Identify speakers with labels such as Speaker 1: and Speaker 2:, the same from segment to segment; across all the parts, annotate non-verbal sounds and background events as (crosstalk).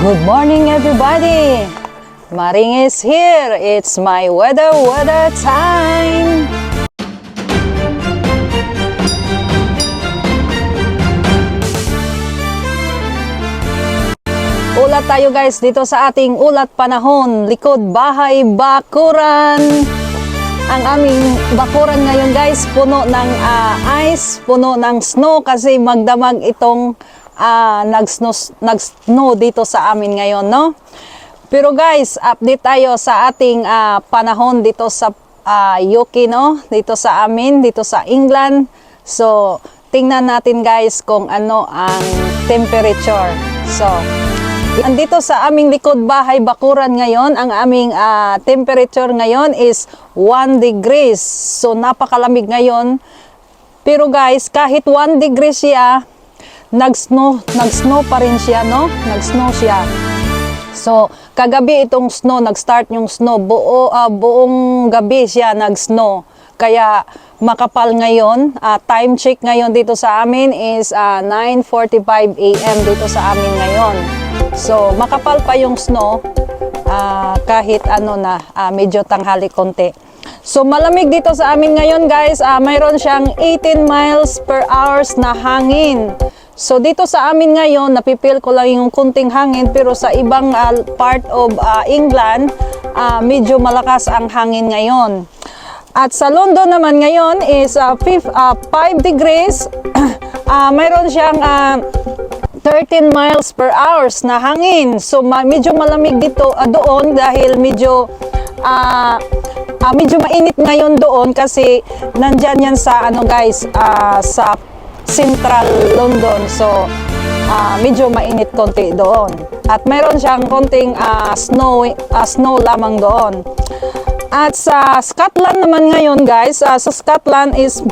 Speaker 1: Good morning, everybody! Maring is here. It's my weather, weather time. Ulat tayo guys dito sa ating ulat panahon, likod bahay bakuran. Ang aming bakuran ngayon guys, puno ng ah, ice, puno ng snow kasi magdamag itong ah, nag-snow, nag-snow dito sa amin ngayon, no? Pero guys, update tayo sa ating ah, panahon dito sa ah, UK, no? Dito sa amin, dito sa England. So, tingnan natin guys kung ano ang temperature. So, Andito sa aming likod bahay bakuran ngayon, ang aming ah, temperature ngayon is 1 degrees. So napakalamig ngayon. Pero guys, kahit 1 degree siya, nag-snow, nag-snow pa rin siya, no? Nag-snow siya. So, kagabi itong snow, nag-start yung snow. Buo, ah, buong gabi siya nag-snow. Kaya makapal ngayon, ah, time check ngayon dito sa amin is ah, 9.45 a.m. dito sa amin ngayon. So, makapal pa yung snow ah, kahit ano na, ah, medyo tanghali konti. So, malamig dito sa amin ngayon guys. Ah, mayroon siyang 18 miles per hours na hangin. So, dito sa amin ngayon, napipil ko lang yung kunting hangin. Pero sa ibang ah, part of ah, England, ah, medyo malakas ang hangin ngayon. At sa London naman ngayon is 5 degrees. (clears throat) Ah, mayroon siyang ah, 13 miles per hours na hangin. So ma- medyo malamig dito ah, doon dahil medyo ah ah, medyo mainit ngayon doon kasi nandyan yan sa ano guys ah, sa Central London. So ah, medyo mainit konti doon. At meron siyang konting ah, snow ah, snow lamang doon. At sa Scotland naman ngayon guys, ah, sa Scotland is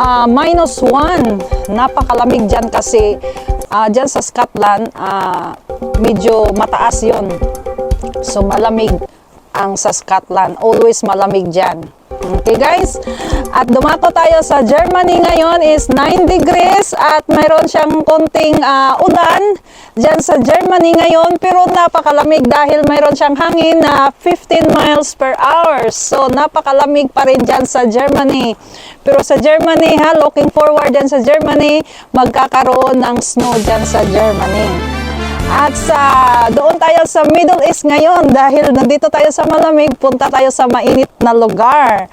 Speaker 1: ah, minus 1. Napakalamig dyan kasi ah, dyan sa Scotland, ah, medyo mataas yon So malamig ang sa Scotland. Always malamig dyan. Okay guys? At dumako tayo sa Germany ngayon is 9 degrees at mayroon siyang konting ah, ulan dyan sa Germany ngayon pero napakalamig dahil mayroon siyang hangin na 15 miles per hour. So napakalamig pa rin dyan sa Germany. Pero sa Germany ha, looking forward dyan sa Germany, magkakaroon ng snow dyan sa Germany. At sa doon tayo sa Middle East ngayon dahil nandito tayo sa malamig, punta tayo sa mainit na lugar.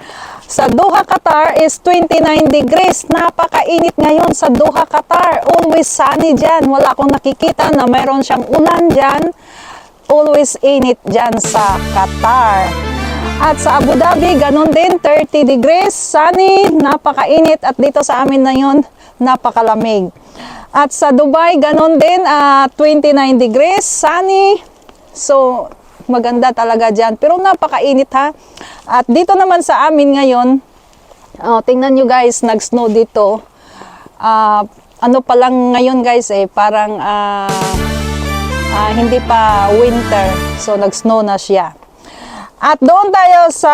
Speaker 1: Sa Doha, Qatar is 29 degrees. Napakainit ngayon sa Doha, Qatar. Always sunny dyan. Wala akong nakikita na mayroon siyang ulan dyan. Always init dyan sa Qatar. At sa Abu Dhabi, ganun din, 30 degrees, sunny, napakainit. At dito sa amin na yun, napakalamig. At sa Dubai, ganun din, ah, 29 degrees, sunny. So, maganda talaga dyan. Pero napakainit ha. At dito naman sa amin ngayon, oh, tingnan nyo guys, nag-snow dito. Ah, ano pa lang ngayon guys eh, parang ah, ah, hindi pa winter. So, nag-snow na siya. At doon tayo sa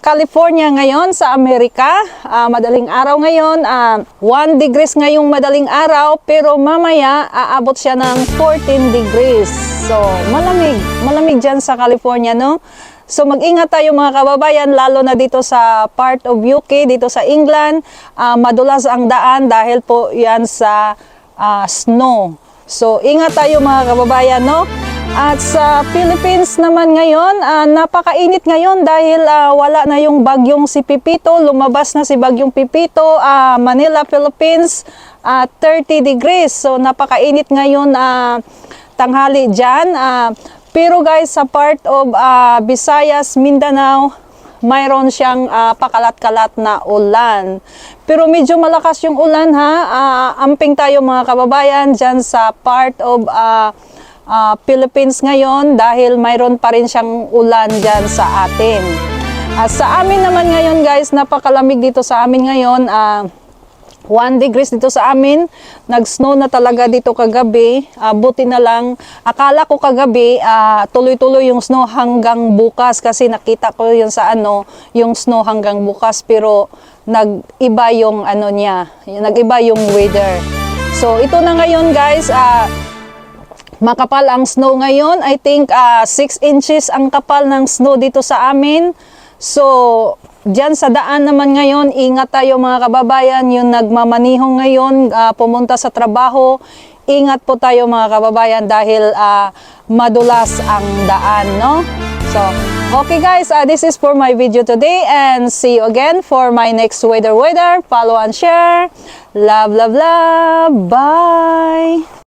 Speaker 1: California ngayon, sa Amerika. Ah, madaling araw ngayon, ah, 1 degrees ngayong madaling araw, pero mamaya aabot siya ng 14 degrees. So, malamig. Malamig dyan sa California, no? So, mag-ingat tayo mga kababayan, lalo na dito sa part of UK, dito sa England. Ah, madulas ang daan dahil po yan sa ah, snow. So, ingat tayo mga kababayan, no? At sa Philippines naman ngayon, ah, napakainit ngayon dahil ah, wala na yung bagyong si Pipito. Lumabas na si bagyong Pipito, ah, Manila, Philippines, ah, 30 degrees. So napakainit ngayon ah, tanghali dyan. Ah, pero guys, sa part of ah, Visayas, Mindanao, mayroon siyang ah, pakalat-kalat na ulan. Pero medyo malakas yung ulan ha. Ah, amping tayo mga kababayan dyan sa part of ah, ah, Philippines ngayon dahil mayroon pa rin siyang ulan dyan sa atin. At sa amin naman ngayon guys, napakalamig dito sa amin ngayon. ah 1 degrees dito sa amin. Nag-snow na talaga dito kagabi. Ah, buti na lang. Akala ko kagabi, ah, tuloy-tuloy yung snow hanggang bukas kasi nakita ko yun sa ano, yung snow hanggang bukas pero nag-iba yung ano niya, nag-iba yung weather. So ito na ngayon guys, ah makapal ang snow ngayon. I think 6 inches ang kapal ng snow dito sa amin. So, Diyan sa daan naman ngayon, ingat tayo mga kababayan, yung nagmamaniho ngayon, ah, pumunta sa trabaho, ingat po tayo mga kababayan dahil ah, madulas ang daan, no? So, okay guys, ah, this is for my video today and see you again for my next weather weather. Follow and share. Love, love, love. Bye!